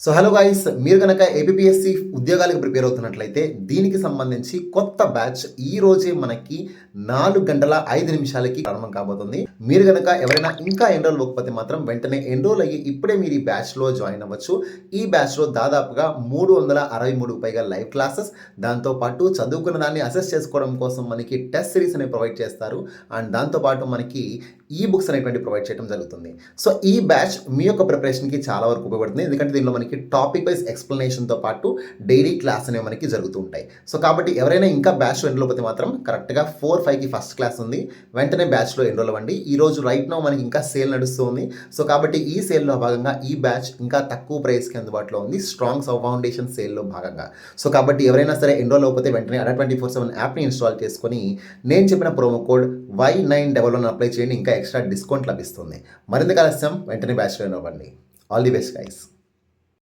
So hello guys మీరు కనుక APSC ఉద్యోగాలకు ప్రిపేర్ అవుతున్నట్లయితే దీనికి సంబంధించి కొత్త బ్యాచ్ ఈ రోజే మనకి నాలుగు గంటల ఐదు నిమిషాలకి ప్రారంభం కాబోతుంది. మీరు కనుక ఎవరైనా ఇంకా ఎన్రోల్ అవ్వకపోతే మాత్రం వెంటనే ఎన్రోల్ అయ్యి ఇప్పుడే మీరు ఈ బ్యాచ్లో జాయిన్ అవ్వచ్చు. ఈ బ్యాచ్లో దాదాపుగా మూడు వందల అరవై మూడు పైగా లైవ్ క్లాసెస్ దాంతోపాటు చదువుకున్న దాన్ని అసెస్ చేసుకోవడం కోసం మనకి టెస్ట్ సిరీస్ అనేవి ప్రొవైడ్ చేస్తారు. అండ్ దాంతోపాటు మనకి ఈ బుక్స్ అనేటువంటి ప్రొవైడ్ చేయడం జరుగుతుంది. సో ఈ బ్యాచ్ మీ యొక్క ప్రిపరేషన్కి చాలా వరకు ఉపయోగపడుతుంది. ఎందుకంటే దీనిలో మనకి టాపిక్ వైజ్ ఎక్స్ప్లెనేషన్తో పాటు డైలీ క్లాస్ అనేవి మనకి జరుగుతూ ఉంటాయి. సో కాబట్టి ఎవరైనా ఇంకా బ్యాచ్లో ఎన్రోల్ పోతే మాత్రం కరెక్ట్గా ఫోర్ ఫైవ్కి ఫస్ట్ క్లాస్ ఉంది. వెంటనే బ్యాచ్లో ఎన్రోల్ అవ్వండి. ఈ రోజు రైట్ నో మనకి ఇంకా సేల్ నడుస్తుంది సో కాబట్టి ఈ సేల్లో భాగంగా ఈ బ్యాచ్ ఇంకా తక్కువ ప్రైస్కి అందుబాటులో ఉంది. స్ట్రాంగ్ సౌ ఫౌండేషన్ సేల్లో భాగంగా. సో కాబట్టి ఎవరైనా సరే ఎన్రోల్ అవ్వకపోతే వెంటనే అడా ట్వంటీ ఫోర్ సెవెన్ యాప్ని ఇన్స్టాల్ చేసుకొని నేను చెప్పిన promo code Y nine double one apply చేయండి. ఇంకా ఎక్స్ట్రా డిస్కౌంట్ లభిస్తుంది. మరింత ఆలస్యం వెంటనే బ్యాచ్లో అవ్వండి. All the best guys